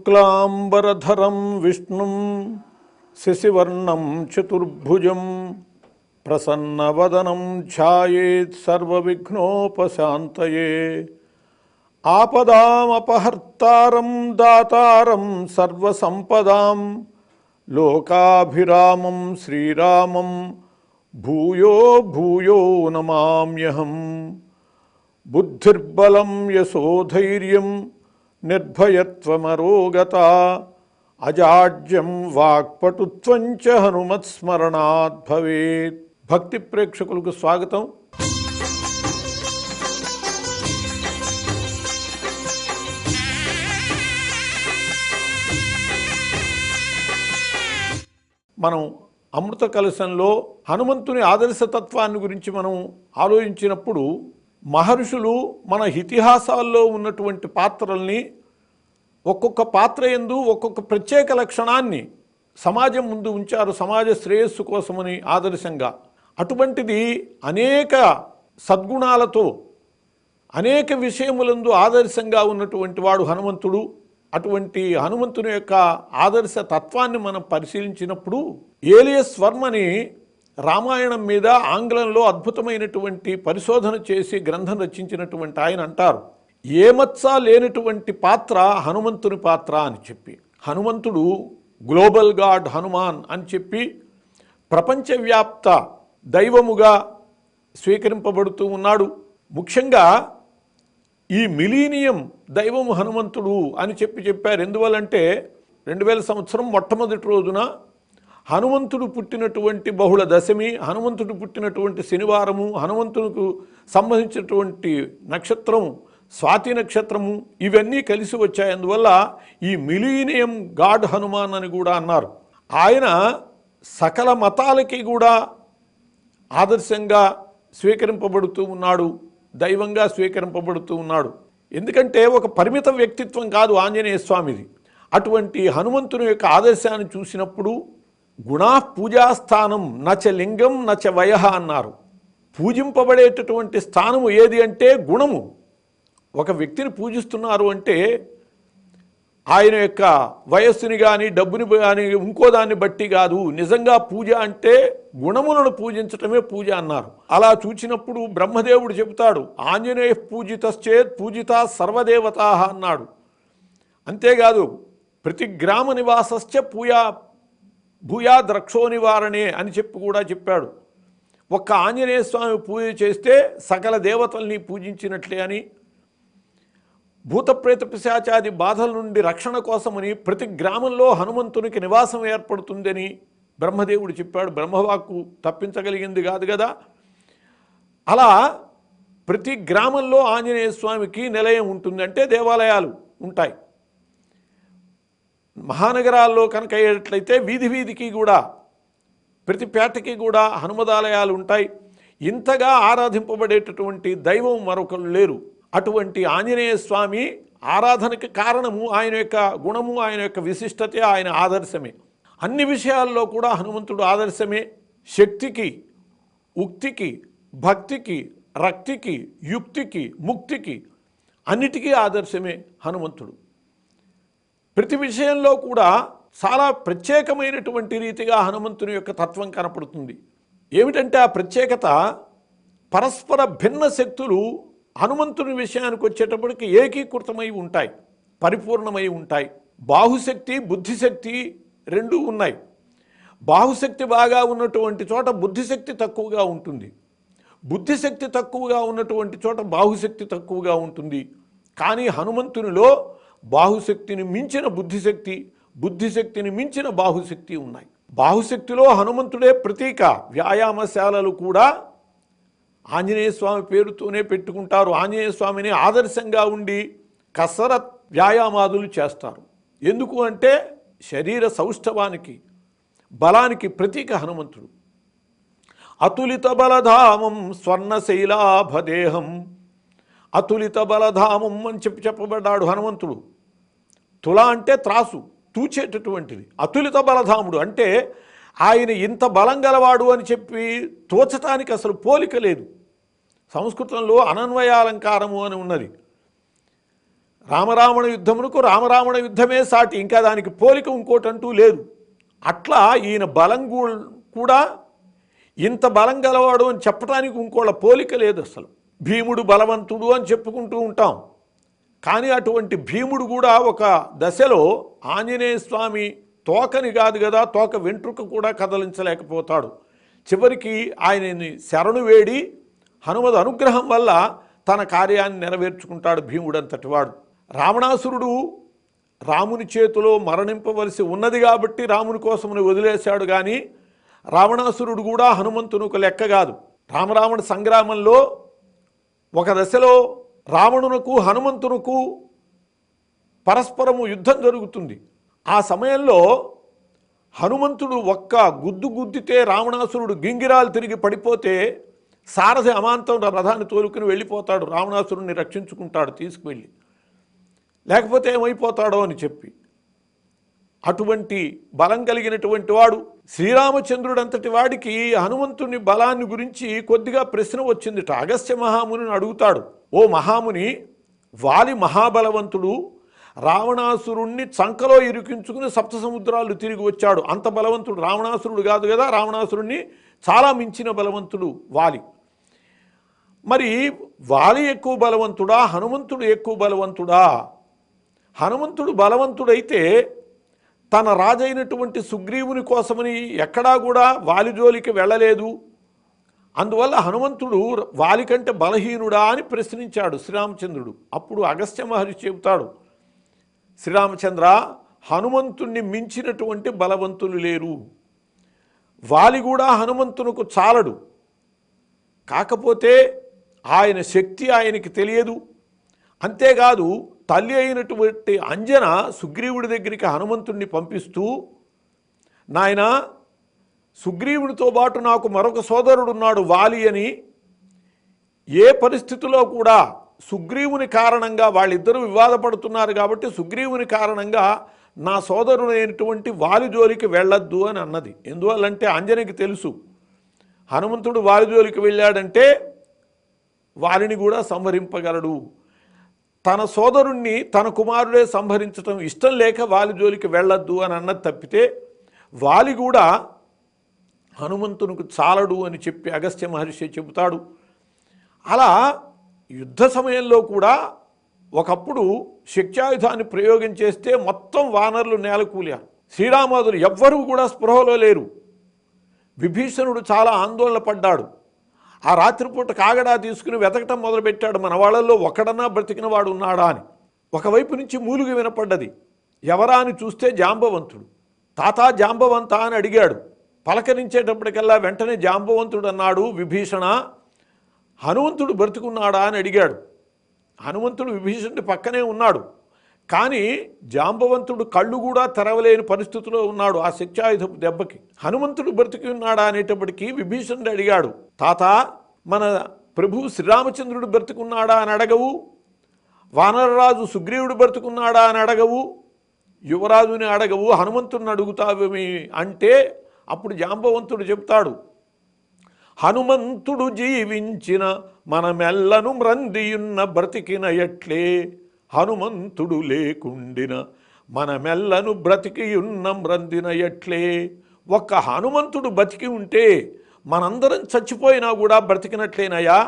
శుక్లాంబరధరం విష్ణుం శశివర్ణం చతుర్భుజం ప్రసన్నవదనం ఛాయేత్ సర్వవిఘ్నోపశాంతయే. ఆపదామపహర్తారం దాతారం సర్వసంపదాం లోకాభిరామం శ్రీరామం భూయో భూయో నమామ్యహం. బుద్ధిర్బలం యశోధైర్యం నిర్భయత్వమరోగత. అజాడ్యం వాక్పటుత్వంచ చ హనుమత్స్మరణాత్ భవేత్. భక్తి ప్రేక్షకులకు స్వాగతం. మనం అమృత కలశంలో హనుమంతుని ఆదర్శతత్వాన్ని గురించి మనం ఆలోచించినప్పుడు మహర్షులు మన ఇతిహాసాల్లో ఉన్నటువంటి పాత్రల్ని ఒక్కొక్క పాత్ర ఎందు ఒక్కొక్క ప్రత్యేక లక్షణాన్ని సమాజం ముందు ఉంచారు సమాజ శ్రేయస్సు కోసమని ఆదర్శంగా. అటువంటిది అనేక సద్గుణాలతో అనేక విషయములందు ఆదర్శంగా ఉన్నటువంటి వాడు హనుమంతుడు. అటువంటి హనుమంతుని యొక్క ఆదర్శ తత్వాన్ని మనం పరిశీలించినప్పుడు ఏలియస్ వర్మని రామాయణం మీద ఆంగ్లంలో అద్భుతమైనటువంటి పరిశోధన చేసి గ్రంథం రచించినటువంటి ఆయన అంటారు. ఏమత్సా లేనటువంటి పాత్ర హనుమంతుని పాత్ర అని చెప్పి. హనుమంతుడు గ్లోబల్ గాడ్ హనుమాన్ అని చెప్పి ప్రపంచవ్యాప్త దైవముగా స్వీకరింపబడుతూ ఉన్నాడు. ముఖ్యంగా ఈ మిలీనియం దైవము హనుమంతుడు అని చెప్పి చెప్పారు. ఎందువల్లంటే రెండు వేల సంవత్సరం మొట్టమొదటి రోజున హనుమంతుడు పుట్టినటువంటి బహుళ దశమి హనుమంతుడు పుట్టినటువంటి శనివారము హనుమంతునికి సంబంధించినటువంటి నక్షత్రము స్వాతి నక్షత్రము ఇవన్నీ కలిసి వచ్చాయి. అందువల్ల ఈ మిలీనియం గాడ్ హనుమాన్ అని కూడా అన్నారు. ఆయన సకల మతాలకి కూడా ఆదర్శంగా స్వీకరింపబడుతూ ఉన్నాడు. దైవంగా స్వీకరింపబడుతూ ఉన్నాడు. ఎందుకంటే ఒక పరిమిత వ్యక్తిత్వం కాదు ఆంజనేయ స్వామిది. అటువంటి హనుమంతుని యొక్క ఆదర్శాన్ని చూసినప్పుడు గుణా పూజాస్థానం నచ లింగం నచ వయ అన్నారు. పూజింపబడేటటువంటి స్థానము ఏది అంటే గుణము. ఒక వ్యక్తిని పూజిస్తున్నారు అంటే ఆయన యొక్క వయస్సుని కానీ డబ్బుని కానీ ఇంకో దాన్ని బట్టి కాదు. నిజంగా పూజ అంటే గుణములను పూజించటమే పూజ అన్నారు. అలా చూచినప్పుడు బ్రహ్మదేవుడు చెబుతాడు ఆంజనేయ పూజితశ్చేత్ పూజిత సర్వదేవతా అన్నాడు. అంతేకాదు ప్రతి గ్రామ నివాసశ్చ పూయా భూయా ద్రక్షో నివారణే అని చెప్పి కూడా చెప్పాడు. ఒక్క ఆంజనేయ స్వామి పూజ చేస్తే సకల దేవతల్ని పూజించినట్లే అని భూతప్రేత పిశాచాది బాధల నుండి రక్షణ కోసమని ప్రతి గ్రామంలో హనుమంతునికి నివాసం ఏర్పడుతుందని బ్రహ్మదేవుడు చెప్పాడు. బ్రహ్మవాక్కు తప్పించగలిగింది కాదు కదా. అలా ప్రతి గ్రామంలో ఆంజనేయ స్వామికి నిలయం ఉంటుంది అంటే దేవాలయాలు ఉంటాయి. మహానగరాల్లో కనుక అయ్యేటట్లయితే వీధి వీధికి కూడా ప్రతి పేటకి కూడా హనుమదాలయాలు ఉంటాయి. ఇంతగా ఆరాధింపబడేటటువంటి దైవం మరొకరు లేరు. అటువంటి ఆంజనేయ స్వామి ఆరాధనకి కారణము ఆయన యొక్క గుణము ఆయన యొక్క విశిష్టత ఆయన ఆదర్శమే. అన్ని విషయాల్లో కూడా హనుమంతుడు ఆదర్శమే. శక్తికి ఉక్తికి భక్తికి రక్తికి యుక్తికి ముక్తికి అన్నిటికీ ఆదర్శమే హనుమంతుడు. ప్రతి విషయంలో కూడా చాలా ప్రత్యేకమైనటువంటి రీతిగా హనుమంతుని యొక్క తత్వం కనపడుతుంది. ఏమిటంటే ఆ ప్రత్యేకత పరస్పర భిన్న శక్తులు హనుమంతుని విషయానికి వచ్చేటప్పటికి ఏకీకృతమై ఉంటాయి పరిపూర్ణమై ఉంటాయి. బాహుశక్తి బుద్ధిశక్తి రెండూ ఉన్నాయి. బాహుశక్తి బాగా ఉన్నటువంటి చోట బుద్ధిశక్తి తక్కువగా ఉంటుంది. బుద్ధిశక్తి తక్కువగా ఉన్నటువంటి చోట బాహుశక్తి తక్కువగా ఉంటుంది. కానీ హనుమంతునిలో బాహుశక్తిని మించిన బుద్ధిశక్తి బుద్ధిశక్తిని మించిన బాహుశక్తి ఉన్నాయి. బాహుశక్తిలో హనుమంతుడే ప్రతీక. వ్యాయామశాలలు కూడా ఆంజనేయ స్వామి పేరుతోనే పెట్టుకుంటారు. ఆంజనేయ స్వామిని ఆదర్శంగా ఉండి కసరత్ వ్యాయామాదులు చేస్తారు. ఎందుకు అంటే శరీర సౌష్ఠవానికి బలానికి ప్రతీక హనుమంతుడు. అతులిత బలధామం స్వర్ణశైలాభదేహం అతులిత బలధామం అని చెప్పి చెప్పబడ్డాడు హనుమంతుడు. తుల అంటే త్రాసు తూచేటటువంటిది. అతులిత బలధాముడు అంటే ఆయన ఇంత బలం గలవాడు అని చెప్పి తోచటానికి అసలు పోలిక లేదు. సంస్కృతంలో అనన్వయాలంకారము అని ఉన్నది. రామరావణ యుద్ధమునకు రామరావణ యుద్ధమే సాటి ఇంకా దానికి పోలిక ఇంకోటంటూ లేదు. అట్లా ఈయన బలం కూడా ఇంత బలం గలవాడు అని చెప్పడానికి ఇంకోళ్ళ పోలిక లేదు అసలు. భీముడు బలవంతుడు అని చెప్పుకుంటూ ఉంటాం. కానీ అటువంటి భీముడు కూడా ఒక దశలో ఆంజనేయ స్వామి తోకని కాదు కదా తోక వెంట్రుక కూడా కదలించలేకపోతాడు. చివరికి ఆయనని శరణు వేడి హనుమద్ అనుగ్రహం వల్ల తన కార్యాన్ని నెరవేర్చుకుంటాడు భీముడంతటివాడు రావణాసురుడు రాముని చేతిలో మరణింపవలసి ఉన్నది కాబట్టి రాముని కోసమని వదిలేశాడు కానీ రావణాసురుడు కూడా హనుమంతునికి లెక్క కాదు. రామరావణ సంగ్రామంలో ఒక దశలో రావణునకు హనుమంతునకు పరస్పరము యుద్ధం జరుగుతుంది. ఆ సమయంలో హనుమంతుడు ఒక్క గుద్దు గుద్దితే రావణాసురుడు గింగిరాలు తిరిగి పడిపోతే సారథి అమాంతం రథాన్ని తోలుకుని వెళ్ళిపోతాడు. రావణాసురుణ్ణి రక్షించుకుంటాడు తీసుకువెళ్ళి. లేకపోతే ఏమైపోతాడో అని చెప్పి. అటువంటి బలం కలిగినటువంటి వాడు శ్రీరామచంద్రుడంతటి వాడికి హనుమంతుని బలాన్ని గురించి కొద్దిగా ప్రశ్న వచ్చిందిట. అగస్త్య మహామునిని అడుగుతాడు. ఓ మహాముని వాలి మహాబలవంతుడు రావణాసురుణ్ణి చంకలో ఇరికించుకుని సప్త సముద్రాలు తిరిగి వచ్చాడు. అంత బలవంతుడు రావణాసురుడు కాదు కదా? రావణాసురుణ్ణి చాలా మించిన బలవంతుడు వాలి. మరి వాలి ఎక్కువ బలవంతుడా హనుమంతుడు ఎక్కువ బలవంతుడా? హనుమంతుడు బలవంతుడైతే తన రాజైనటువంటి సుగ్రీవుని కోసమని ఎక్కడా కూడా వాలి జోలికి వెళ్ళలేదు. అందువల్ల హనుమంతుడు వాలి కంటే బలహీనుడా అని ప్రశ్నించాడు శ్రీరామచంద్రుడు. అప్పుడు అగస్త్య మహర్షి చెబుతాడు శ్రీరామచంద్ర హనుమంతుణ్ణి మించినటువంటి బలవంతులు లేరు. వాలి కూడా హనుమంతునకు చాలడు. కాకపోతే ఆయన శక్తి ఆయనకి తెలియదు. అంతేకాదు తల్లి అయినటువంటి అంజన సుగ్రీవుడి దగ్గరికి హనుమంతుణ్ణి పంపిస్తూ నాయన సుగ్రీవునితో పాటు నాకు మరొక సోదరుడున్నాడు వాలి అని ఏ పరిస్థితిలో కూడా సుగ్రీవుని కారణంగా వాళ్ళిద్దరూ వివాదపడుతున్నారు కాబట్టి సుగ్రీవుని కారణంగా నా సోదరుడైనటువంటి వాలి జోలికి వెళ్ళొద్దు అని అన్నది. ఎందువల్లంటే అంజనకి తెలుసు. హనుమంతుడు వాలి జోలికి వెళ్ళాడంటే వారిని కూడా సంహరింపగలడు. తన సోదరుణ్ణి తన కుమారుడే సంహరించటం ఇష్టం లేక వాలి జోలికి వెళ్ళొద్దు అని అన్నది తప్పితే వాలి కూడా హనుమంతునికి చాలడు అని చెప్పి అగస్త్య మహర్షి చెబుతాడు. అలా యుద్ధ సమయంలో కూడా ఒకప్పుడు శక్త్యాయుధాన్ని ప్రయోగం చేస్తే మొత్తం వానరులు నేలకూలారు. శ్రీరామాదులు ఎవ్వరూ కూడా స్పృహలో లేరు. విభీషణుడు చాలా ఆందోళన పడ్డాడు. ఆ రాత్రిపూట కాగడా తీసుకుని వెతకటం మొదలుపెట్టాడు. మన వాళ్ళల్లో ఒకడన్నా బ్రతికిన వాడు ఉన్నాడా అని. ఒకవైపు నుంచి మూలుగు వినపడ్డది. ఎవరా అని చూస్తే జాంబవంతుడు. తాతా జాంబవంత అని అడిగాడు. పలకరించేటప్పటికల్లా వెంటనే జాంబవంతుడు అన్నాడు విభీషణ హనుమంతుడు బ్రతికున్నాడా? అని అడిగాడు. హనుమంతుడు విభీషణుడి పక్కనే ఉన్నాడు. కానీ జాంబవంతుడు కళ్ళు కూడా తెరవలేని పరిస్థితిలో ఉన్నాడు ఆ శక్త్యాయుధపు దెబ్బకి. హనుమంతుడు బ్రతికి ఉన్నాడా అనేటప్పటికీ విభీషణుడు అడిగాడు తాత మన ప్రభు శ్రీరామచంద్రుడు బ్రతుకున్నాడా అని అడగవు? వానరరాజు సుగ్రీవుడు బ్రతుకున్నాడా అని అడగవు? యువరాజుని అడగవు? హనుమంతుడిని అడుగుతావేమి అంటే అప్పుడు జాంబవంతుడు చెప్తాడు హనుమంతుడు జీవించిన మనమెల్లను మ్రందియున్న బ్రతికిన ఎట్లే? హనుమంతుడు లేకుండిన మనమెల్లను బ్రతికియున్నం రందిన ఎట్లే? ఒక్క హనుమంతుడు బతికి ఉంటే మనందరం చచ్చిపోయినా కూడా బ్రతికినట్లేనయా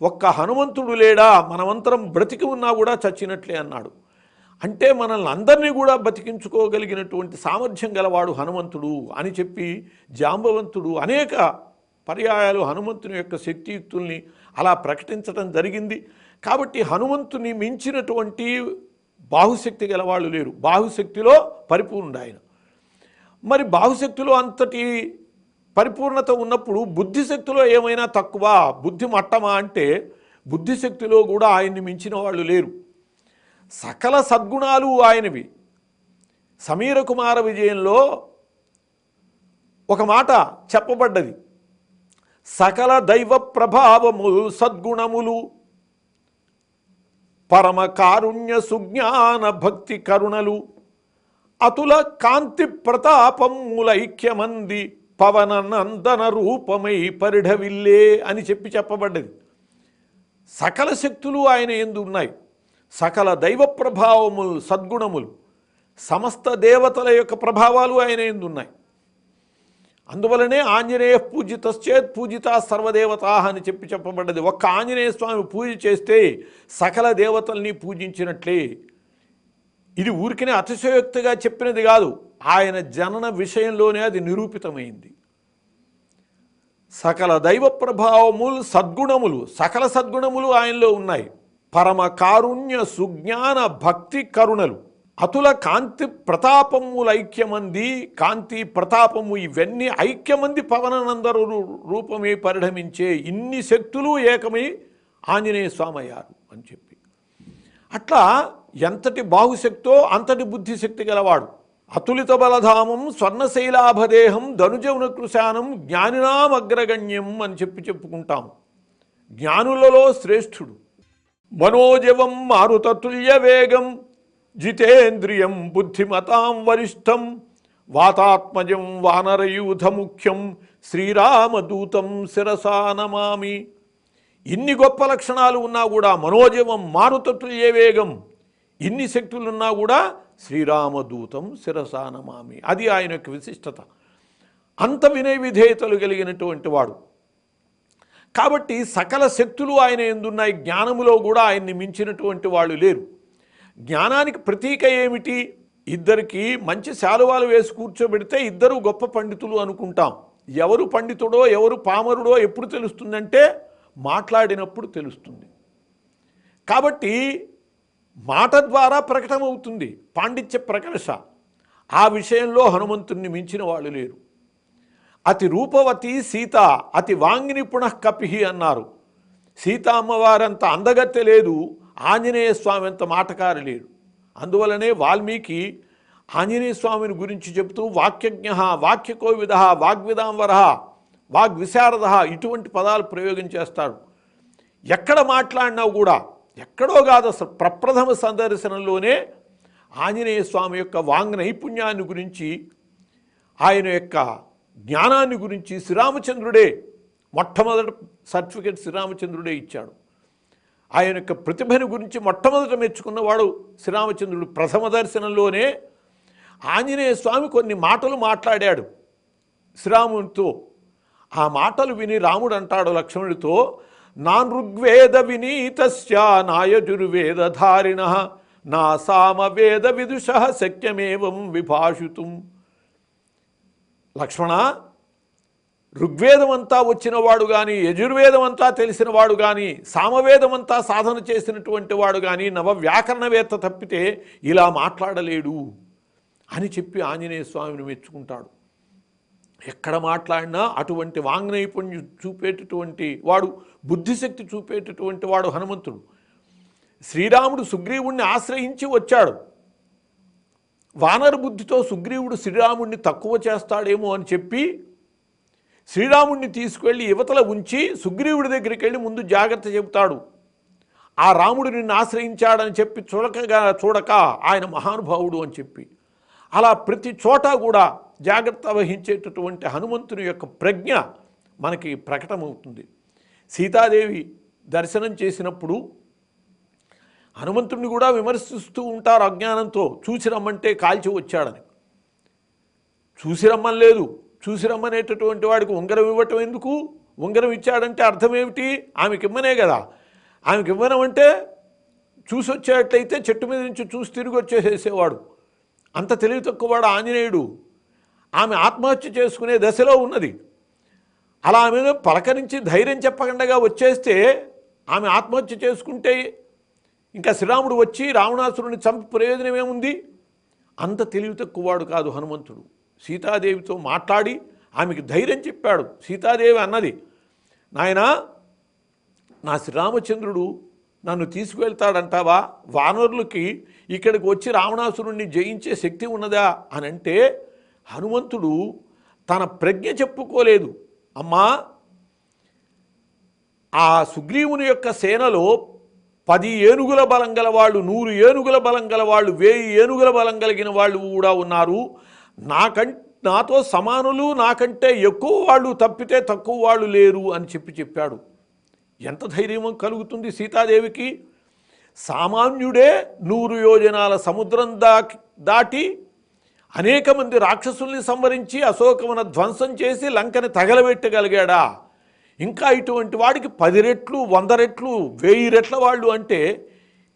ఒక్క హనుమంతుడు లేడా? మనమంతరం బ్రతికి ఉన్నా కూడా చచ్చినట్లే అన్నాడు. అంటే మనల్ని అందరినీ కూడా బతికించుకోగలిగినటువంటి సామర్థ్యం గలవాడు హనుమంతుడు అని చెప్పి జాంబవంతుడు అనేక పర్యాయాలు హనుమంతుని యొక్క శక్తియుక్తుల్ని అలా ప్రకటించడం జరిగింది. కాబట్టి హనుమంతుని మించినటువంటి బాహుశక్తి గలవాళ్ళు లేరు. బాహుశక్తిలో పరిపూర్ణుడు ఆయన మరి బాహుశక్తిలో అంతటి పరిపూర్ణత ఉన్నప్పుడు బుద్ధిశక్తిలో ఏమైనా తక్కువ? బుద్ధి మట్టమా అంటే బుద్ధిశక్తిలో కూడా ఆయన్ని మించిన వాళ్ళు లేరు. సకల సద్గుణాలు ఆయనవి. సమీర కుమార విజయంలో ఒక మాట చెప్పబడ్డది. సకల దైవ ప్రభావములు సద్గుణములు పరమ కారుణ్య సుజ్ఞాన భక్తి కరుణలు. అతుల కాంతి ప్రతాపములైక్యమంది పవన నందన రూపమై పరిఢవిల్లే అని చెప్పి చెప్పబడ్డది. సకల శక్తులు ఆయన ఎందు ఉన్నాయి. సకల దైవ ప్రభావములు సద్గుణములు సమస్త దేవతల యొక్క ప్రభావాలు ఆయన ఎందు ఉన్నాయి. అందువలనే ఆంజనేయ పూజితశ్చేత్ పూజిత సర్వదేవతా అని చెప్పి చెప్పబడ్డది. ఒక్క ఆంజనేయ స్వామి పూజ చేస్తే సకల దేవతల్ని పూజించినట్లే. ఇది ఊరికనే అతిశయోక్తిగా చెప్పినది కాదు. ఆయన జనన విషయంలోనే అది నిరూపితమైంది. సకల దైవ ప్రభావములు సద్గుణములు సకల సద్గుణములు ఆయనలో ఉన్నాయి. పరమ కారుణ్య సుజ్ఞాన భక్తి కరుణలు. అతుల కాంతి ప్రతాపముల ఐక్యమంది కాంతి ప్రతాపము ఇవన్నీ ఐక్యమంది పవననందరు రూపమే పరిణమించే ఇన్ని శక్తులు ఏకమై ఆంజనేయ స్వామి అయ్యారు అని చెప్పి. అట్లా ఎంతటి బాహుశక్తో అంతటి బుద్ధిశక్తి గలవాడు. అతులిత బలధామం స్వర్ణశైలాభదేహం ధనుజమున కృశానం జ్ఞానినాం అగ్రగణ్యం అని చెప్పి చెప్పుకుంటాం. జ్ఞానులలో శ్రేష్ఠుడు. మనోజవం మారుతతుల్య వేగం జితేంద్రియం బుద్ధిమతాం వరిష్టం వాతాత్మజం వానరయూధ ముఖ్యం శ్రీరామదూతం శిరసానమామి ఇన్ని గొప్ప లక్షణాలు ఉన్నా కూడా మనోజవం మారుతతుల్య వేగం? ఇన్ని శక్తులున్నా కూడా శ్రీరామదూతం శిరసానమామి అది ఆయన యొక్క విశిష్టత. అంత వినయ విధేయతలు కలిగినటువంటి వాడు. కాబట్టి సకల శక్తులు ఆయన ఎందున్నాయి? జ్ఞానములో కూడా ఆయన్ని మించినటువంటి వాళ్ళు లేరు. జ్ఞానానికి ప్రతీక ఏమిటి? ఇద్దరికి మంచి శాలువాలు వేసి కూర్చోబెడితే ఇద్దరు గొప్ప పండితులు అనుకుంటాం. ఎవరు పండితుడో ఎవరు పామరుడో ఎప్పుడు తెలుస్తుందంటే మాట్లాడినప్పుడు తెలుస్తుంది. కాబట్టి మాట ద్వారా ప్రకటమవుతుంది పాండిత్య ప్రకర్ష. ఆ విషయంలో హనుమంతుణ్ణి మించిన వాళ్ళు లేరు. అతి రూపవతి సీత అతి వాంగిని పునః కపిహి అన్నారు. సీత అమ్మవారంత అందగత్తె లేదు ఆంజనేయ స్వామి అంత మాటకారు లేడు. అందువలనే వాల్మీకి ఆంజనేయ స్వామిని గురించి చెబుతూ వాక్యజ్ఞ వాక్యకోవిద వాగ్విదాంవర వాగ్విశారద ఇటువంటి పదాలు ప్రయోగం చేస్తాడు. ఎక్కడ మాట్లాడినా కూడా ఎక్కడో కాదు అసలు ప్రప్రథమ సందర్శనంలోనే ఆంజనేయ స్వామి యొక్క వాంగ్ నైపుణ్యాన్ని గురించి ఆయన యొక్క జ్ఞానాన్ని గురించి శ్రీరామచంద్రుడే మొట్టమొదటి సర్టిఫికెట్ శ్రీరామచంద్రుడే ఇచ్చాడు. ఆయన యొక్క ప్రతిభను గురించి మొట్టమొదట మెచ్చుకున్నవాడు శ్రీరామచంద్రుడు ప్రథమ దర్శనంలోనే ఆంజనేయ స్వామి కొన్ని మాటలు మాట్లాడాడు. శ్రీరామునితో ఆ మాటలు విని రాముడు అంటాడు లక్ష్మణుడితో నాన్ ఋగ్వేద వినీతస్య నాయజుర్వేదధారిణ నా సామవేద విదుష శక్యమేవం విభాషితుం. లక్ష్మణ ఋగ్వేదమంతా వచ్చినవాడు కానీ యజుర్వేదమంతా తెలిసినవాడు కానీ సామవేదమంతా సాధన చేసినటువంటి వాడు కానీ నవ వ్యాకరణవేత్త తప్పితే ఇలా మాట్లాడలేడు అని చెప్పి ఆంజనేయ స్వామిని మెచ్చుకుంటాడు. ఎక్కడ మాట్లాడినా అటువంటి వాంగ్నైపుణ్యం చూపేటటువంటి వాడు బుద్ధిశక్తి చూపేటటువంటి వాడు హనుమంతుడు. శ్రీరాముడు సుగ్రీవుణ్ణి ఆశ్రయించి వచ్చాడు. వానర బుద్ధితో సుగ్రీవుడు శ్రీరాముడిని తక్కువ చేస్తాడేమో అని చెప్పి శ్రీరాముడిని తీసుకువెళ్ళి యువతల ఉంచి సుగ్రీవుడి దగ్గరికి వెళ్ళి ముందు జాగ్రత్త చెబుతాడు. ఆ రాముడు నిన్ను ఆశ్రయించాడని చెప్పి చూడకగా చూడక ఆయన మహానుభావుడు అని చెప్పి. అలా ప్రతి చోట కూడా జాగ్రత్త వహించేటటువంటి హనుమంతుని యొక్క ప్రజ్ఞ మనకి ప్రకటమవుతుంది. సీతాదేవి దర్శనం చేసినప్పుడు హనుమంతుడిని కూడా విమర్శిస్తూ ఉంటారు అజ్ఞానంతో చూసి రమ్మంటే కాల్చి వచ్చాడని. చూసి రమ్మనలేదు చూసి రమ్మనేటటువంటి వాడికి ఉంగరం ఇవ్వటం ఎందుకు? ఉంగరం ఇచ్చాడంటే అర్థం ఏమిటి? ఆమెకి ఇమ్మనే కదా. ఆమెకి ఇవ్వడం అంటే చూసి వచ్చేటట్లయితే చెట్టు మీద నుంచి చూసి తిరిగి వచ్చేసేసేవాడు. అంత తెలివి తక్కువవాడు ఆంజనేయుడు. ఆమె ఆత్మహత్య చేసుకునే దశలో ఉన్నది. అలా ఆమె పలకరించి ధైర్యం చెప్పకుండా వచ్చేస్తే ఆమె ఆత్మహత్య చేసుకుంటే ఇంకా శ్రీరాముడు వచ్చి రావణాసురుని చంపి ప్రయోజనం ఏముంది అంత తెలివి తక్కువవాడు కాదు హనుమంతుడు. సీతాదేవితో మాట్లాడి ఆమెకి ధైర్యం చెప్పాడు. సీతాదేవి అన్నది నాయనా నా శ్రీరామచంద్రుడు నన్ను తీసుకువెళ్తాడంటావా? వానరులకి ఇక్కడికి వచ్చి రావణాసురుణ్ణి జయించే శక్తి ఉన్నదా? అని అంటే హనుమంతుడు తన ప్రజ్ఞ చెప్పుకోలేదు. అమ్మా ఆ సుగ్రీవుని యొక్క సేనలో పది ఏనుగుల బలం గల వాళ్ళు నూరు ఏనుగుల బలం గల వాళ్ళు వేయి ఏనుగుల బలం కలిగిన వాళ్ళు కూడా ఉన్నారు. నాకం నాతో సమానులు నాకంటే ఎక్కువ వాళ్ళు తప్పితే తక్కువ వాళ్ళు లేరు అని చెప్పి చెప్పాడు. ఎంత ధైర్యం కలుగుతుంది సీతాదేవికి? సామాన్యుడే నూరు యోజనాల సముద్రం దా దాటి అనేక మంది రాక్షసుల్ని సంవరించి అశోకమున ధ్వంసం చేసి లంకని తగలబెట్టగలిగాడా? ఇంకా ఇటువంటి వాడికి పది రెట్లు వంద రెట్లు వెయ్యి రెట్ల వాళ్ళు అంటే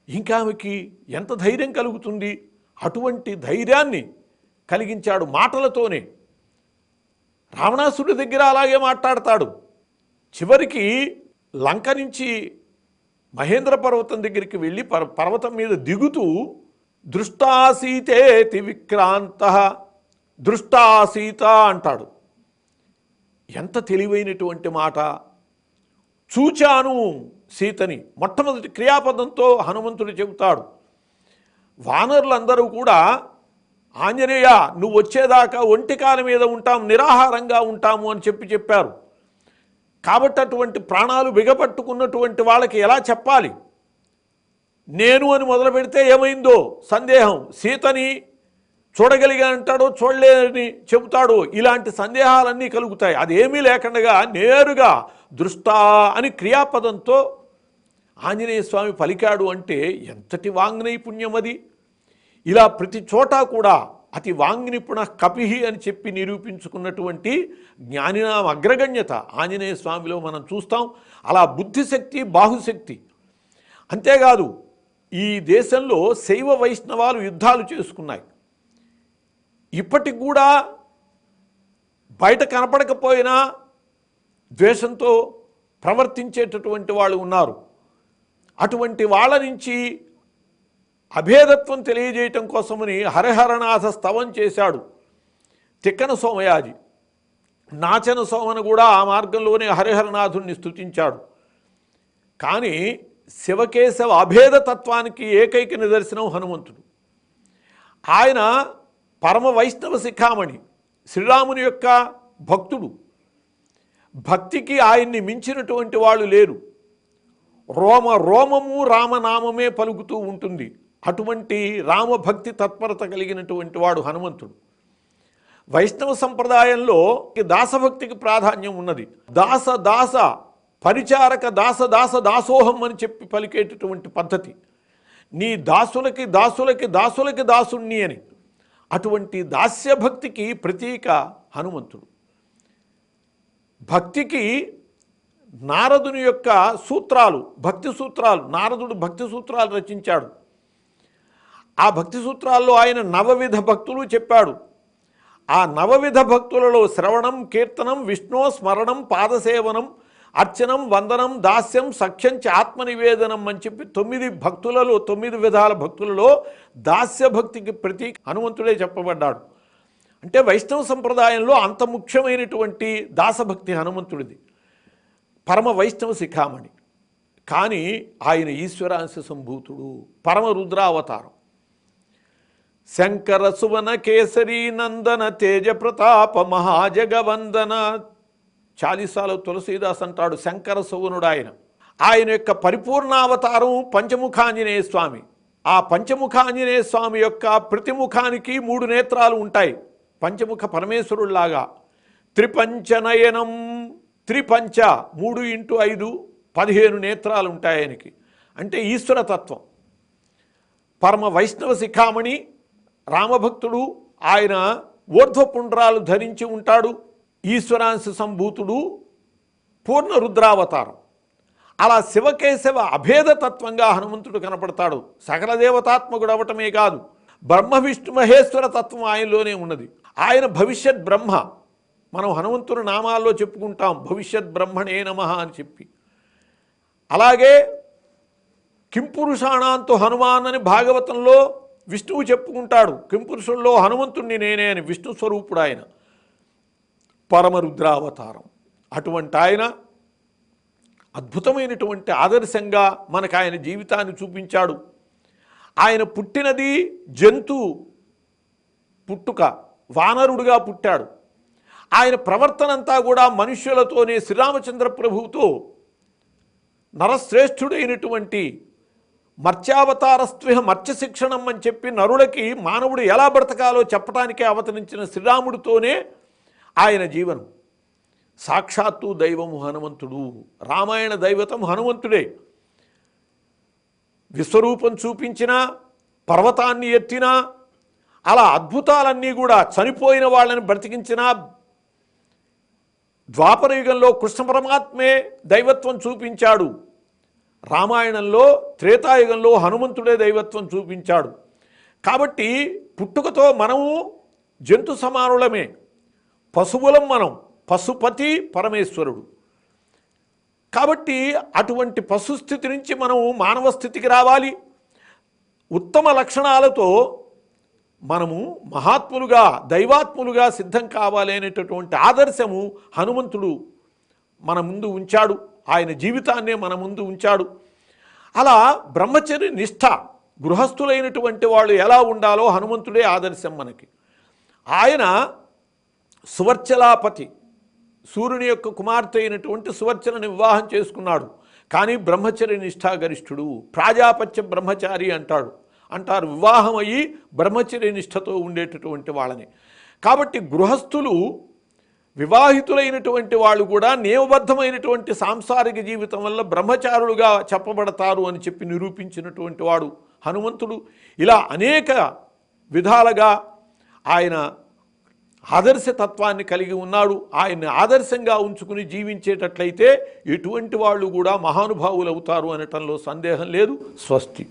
ఇంకా ఆమెకి ఎంత ధైర్యం కలుగుతుంది? అటువంటి ధైర్యాన్ని కలిగించాడు మాటలతోనే. రావణాసుడి దగ్గర అలాగే మాట్లాడతాడు. చివరికి లంక నుంచి మహేంద్ర పర్వతం దగ్గరికి వెళ్ళి పర్వతం మీద దిగుతూ దృష్టాసీతేతి విక్రాంత దృష్టాసీత అంటాడు. ఎంత తెలివైనటువంటి మాట. చూచాను సీతని మొట్టమొదటి క్రియాపదంతో హనుమంతుడు చెబుతాడు. వానరులందరూ కూడా ఆంజనేయ నువ్వు వచ్చేదాకా ఒంటికాల మీద ఉంటాం నిరాహారంగా ఉంటాము అని చెప్పి చెప్పారు. కాబట్టి అటువంటి ప్రాణాలు బిగపట్టుకున్నటువంటి వాళ్ళకి ఎలా చెప్పాలి? నేను అని మొదలు పెడితే ఏమైందో? సందేహం. సీతని చూడగలిగా అంటాడో చూడలేదని చెబుతాడో? ఇలాంటి సందేహాలన్నీ కలుగుతాయి. అదేమీ లేకుండా నేరుగా దృష్టా అని క్రియాపదంతో ఆంజనేయ స్వామి పలికాడు అంటే ఎంతటి వాంగ్నైపుణ్యం అది? ఇలా ప్రతి చోట కూడా అతి వాంగ్నిపుణ కపిహి అని చెప్పి నిరూపించుకున్నటువంటి జ్ఞానినాం అగ్రగణ్యత ఆంజనేయ స్వామిలో మనం చూస్తాం. అలా బుద్ధిశక్తి బాహుశక్తి. అంతేకాదు ఈ దేశంలో శైవ వైష్ణవాలు యుద్ధాలు చేసుకున్నాయి. ఇప్పటికి కూడా బయట కనపడకపోయినా ద్వేషంతో ప్రవర్తించేటటువంటి వాళ్ళు ఉన్నారు. అటువంటి వాళ్ళ నుంచి అభేదత్వం తెలియజేయటం కోసమని హరిహరనాథ స్తవం చేశాడు తిక్కన సోమయాజి. నాచన సోమను కూడా ఆ మార్గంలోనే హరిహరనాథుణ్ణి స్తుతించాడు. కానీ శివకేశవ అభేదతత్వానికి ఏకైక నిదర్శనం హనుమంతుడు. ఆయన పరమ వైష్ణవ శిఖామణి శ్రీరాముని యొక్క భక్తుడు. భక్తికి ఆయన్ని మించినటువంటి వాళ్ళు లేరు. రోమ రోమము రామనామమే పలుకుతూ ఉంటుంది. అటువంటి రామభక్తి తత్పరత కలిగినటువంటి వాడు హనుమంతుడు. వైష్ణవ సంప్రదాయంలో దాసభక్తికి ప్రాధాన్యం ఉన్నది. దాస దాస పరిచారక దాస దాస దాసోహం అని చెప్పి పలికేటటువంటి పద్ధతి. నీ దాసులకి దాసులకి దాసులకి దాసుణ్ణి అని. అటువంటి దాస్యభక్తికి ప్రతీక హనుమంతుడు. భక్తికి నారదుని యొక్క సూత్రాలు భక్తి సూత్రాలు నారదుడు భక్తి సూత్రాలు రచించాడు. ఆ భక్తి సూత్రాల్లో ఆయన నవవిధ భక్తులు చెప్పాడు. ఆ నవవిధ భక్తులలో శ్రవణం కీర్తనం విష్ణు స్మరణం పాదసేవనం అర్చనం వందనం దాస్యం సఖ్యం చ ఆత్మనివేదనం అని చెప్పి తొమ్మిది భక్తులలో తొమ్మిది విధాల భక్తులలో దాస్య భక్తికి ప్రతి హనుమంతుడే చెప్పబడ్డాడు. అంటే వైష్ణవ సంప్రదాయంలో అంత ముఖ్యమైనటువంటి దాసభక్తి హనుమంతుడిది. పరమ వైష్ణవ శిఖామణి. కానీ ఆయన ఈశ్వరాంశ సంభూతుడు పరమ రుద్రావతారం. శంకర సువన కేసరి నందన తేజ ప్రతాప మహాజగవందన. చాలీసాలో తులసీదాస్ అంటాడు శంకర సువనుడు ఆయన ఆయన యొక్క పరిపూర్ణావతారం పంచముఖాంజనేయ స్వామి. ఆ పంచముఖాంజనేయ స్వామి యొక్క ప్రతిముఖానికి మూడు నేత్రాలు ఉంటాయి. పంచముఖ పరమేశ్వరుడులాగా త్రిపంచనయనం త్రిపంచ మూడు ఇంటూ ఐదు పదిహేను నేత్రాలు ఉంటాయి ఆయనకి. అంటే ఈశ్వరతత్వం పరమ వైష్ణవ శిఖామణి రామభక్తుడు ఆయన ఊర్ధ్వపుండ్రాలు ధరించి ఉంటాడు. ఈశ్వరాంశ సంభూతుడు పూర్ణ రుద్రావతారం. అలా శివకేశవ అభేద తత్వంగా హనుమంతుడు కనపడతాడు. సకల దేవతాత్మకుడు అవటమే కాదు బ్రహ్మ విష్ణు మహేశ్వర తత్వం ఆయనలోనే ఉన్నది. ఆయన భవిష్యత్ బ్రహ్మ. మనం హనుమంతుని నామాల్లో చెప్పుకుంటాం భవిష్యత్ బ్రహ్మణే నమ అని చెప్పి. అలాగే కింపురుషాణాంతో హనుమాన్ అని భాగవతంలో విష్ణువు చెప్పుకుంటాడు కింపురుషుల్లో హనుమంతుణ్ణి నేనే అని విష్ణు స్వరూపుడు ఆయన పరమరుద్రావతారం. అటువంటి ఆయన అద్భుతమైనటువంటి ఆదర్శంగా మనకు ఆయన జీవితాన్ని చూపించాడు. ఆయన పుట్టినది జంతు పుట్టుక వానరుడుగా పుట్టాడు. ఆయన ప్రవర్తనంతా కూడా మనుష్యులతోనే శ్రీరామచంద్ర ప్రభువుతో నరశ్రేష్ఠుడైనటువంటి మర్త్యావతారస్త్విహ మత్స్య శిక్షణం అని చెప్పి నరులకి మానవుడు ఎలా బ్రతకాలో చెప్పటానికి అవతరించిన శ్రీరాముడితోనే ఆయన జీవనం. సాక్షాత్తు దైవము హనుమంతుడు రామాయణ దైవతం హనుమంతుడే. విశ్వరూపం చూపించినా పర్వతాన్ని ఎత్తినా అలా అద్భుతాలన్నీ కూడా చనిపోయిన వాళ్ళని బ్రతికించినా ద్వాపర యుగంలో కృష్ణ పరమాత్మే దైవత్వం చూపించాడు. రామాయణంలో త్రేతాయుగంలో హనుమంతుడే దైవత్వం చూపించాడు. కాబట్టి పుట్టుకతో మనము జంతు సమానులమే. పశువులం మనం పశుపతి పరమేశ్వరుడు. కాబట్టి అటువంటి పశుస్థితి నుంచి మనం మానవ స్థితికి రావాలి. ఉత్తమ లక్షణాలతో మనము మహాత్ములుగా దైవాత్ములుగా సిద్ధం కావాలి అనేటటువంటి ఆదర్శము హనుమంతుడు మన ముందు ఉంచాడు. ఆయన జీవితాన్నే మన ముందు ఉంచాడు. అలా బ్రహ్మచర్య నిష్ఠ గృహస్థులైనటువంటి వాళ్ళు ఎలా ఉండాలో హనుమంతుడే ఆదర్శం మనకి. ఆయన సువర్చలాపతి సూర్యుని యొక్క కుమార్తె అయినటువంటి సువర్చనని వివాహం చేసుకున్నాడు. కానీ బ్రహ్మచర్య నిష్ఠాగరిష్ఠుడు ప్రాజాపత్య బ్రహ్మచారి అంటాడు. అంటారు వివాహం అయ్యి బ్రహ్మచర్య నిష్ఠతో ఉండేటటువంటి వాళ్ళని. కాబట్టి గృహస్థులు వివాహితులైనటువంటి వాళ్ళు కూడా నియమబద్ధమైనటువంటి సాంసారిక జీవితం వల్ల బ్రహ్మచారులుగా చెప్పబడతారు అని చెప్పి నిరూపించినటువంటి వాడు హనుమంతుడు. ఇలా అనేక విధాలుగా ఆయన ఆదర్శ తత్వాన్ని కలిగి ఉన్నాడు. ఆయన్ని ఆదర్శంగా ఉంచుకుని జీవించేటట్లయితే ఎటువంటి వాళ్ళు కూడా మహానుభావులు అవుతారు అనటంలో సందేహం లేదు. స్వస్తి.